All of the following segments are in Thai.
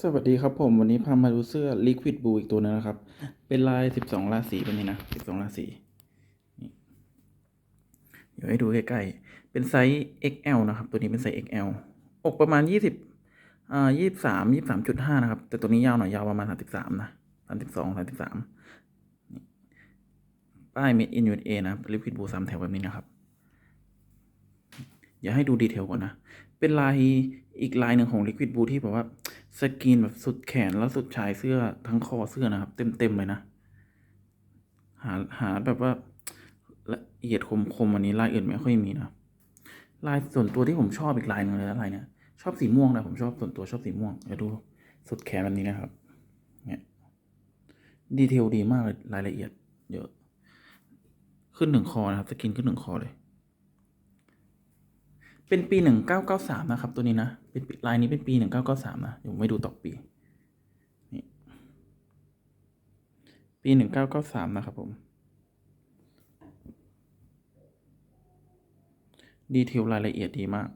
สวัสดีครับผมวันนี้พามาดูเสื้อ Liquid Blue อีกตัวหนึงนะครับ เป็นลาย12ราศีเป็นนี้นะ12ราศีนี่เดี๋ยวให้ดูใกล้ๆ เป็นไซส์ XL นะครับ ตัวนี้เป็นไซส์ XL อกประมาณ20อ่า23 23.5นะครับ แต่ตัวนี้ยาวหน่อยยาวประมาณ33นะ32 33นี่ป้าย Made in USA นะ Liquid Blue สามแถวแบบนี้นะครับอย่าให้ดูดีเทลก่อนนะ เป็นลายอีกลายหนึ่งของ Liquid Blue ที่แบบว่า สกรีนแบบสุดแขนแล้วสุดชายเสื้อทั้งคอเสื้อนะครับ เต็มๆเลยนะ หาหาแบบว่าละเอียดคมๆอันนี้ลายอื่นไม่ค่อยมีนะลายส่วนตัวที่ผมชอบอีกลายหนึ่งเลยนะลายเนี้ยชอบสีม่วงนะผมชอบส่วนตัวชอบสีม่วงเดี๋ยวดูสุดแขนแบบนี้นะครับ เนี่ยดีเทลดีมากเลยรายละเอียดเยอะ ขึ้นหนึ่งคอนะครับสกรีนขึ้นหนึ่งคอเลย เป็นปีหนึ่งเก้าเก้าสามนะครับ ตัวนี้นะ เป็นลายนี้เป็นปีหนึ่งเก้าเก้าสามนะเดี๋ยวไม่ดูต่อปี นี่ปีหนึ่งเก้าเก้าสามนะครับผม ดีเทลรายละเอียดดีมาก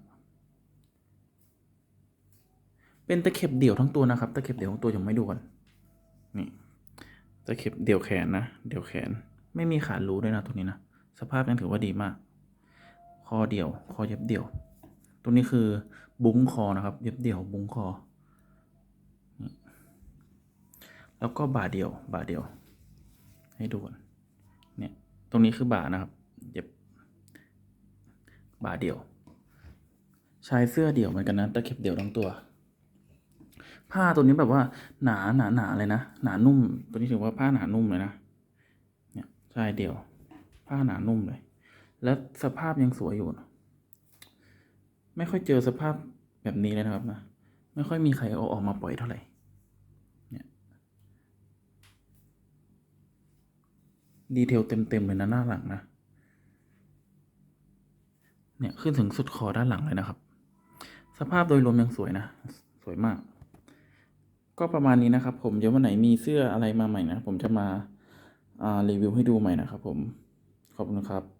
เป็นตะเข็บเดี่ยวทั้งตัวนะครับ ตะเข็บเดี่ยวทั้งตัวยังไม่ดูก่อนนี่ตะเข็บเดี่ยวแขนนะ เดี่ยวแขน ไม่มีขารูด้วยนะตัวนี้นะ สภาพยังถือว่าดีมาก คอเดี่ยว คอเย็บเดี่ยว ตัวนี้คือบุ้งคอนะครับ เย็บเดี่ยวบุ้งคอ แล้วก็บ่าเดี่ยว บ่าเดี่ยว ให้ดูก่อนเนี่ย ตรงนี้คือบ่านะครับ เย็บ บ่าเดี่ยวชายเสื้อเดี่ยวเหมือนกันนะตะเข็บเดี่ยวทั้งตัว ผ้าตัวนี้แบบว่าหนาหนาหนาเลยนะ หนานุ่ม ตัวนี้ถือว่าผ้าหนานุ่มเลยนะ เนี่ยชายเดี่ยว ผ้าหนานุ่มเลย แล้วสภาพยังสวยอยู่นะ ไม่ค่อยเจอสภาพแบบนี้เลยนะครับนะ ไม่ค่อยมีใครเอาออกมาปล่อยเท่าไหร่เนี่ยดีเทลเต็มๆเลยนะหน้าหลังนะ เนี่ยขึ้นถึงสุดคอด้านหลังเลยนะครับ สภาพโดยรวมยังสวยนะ สวยมาก ก็ประมาณนี้นะครับ ผมเดี๋ยววันไหนมีเสื้ออะไรมาใหม่นะ ผมจะมาารีวิวให้ดูใหม่นะครับผม ขอบคุณครับ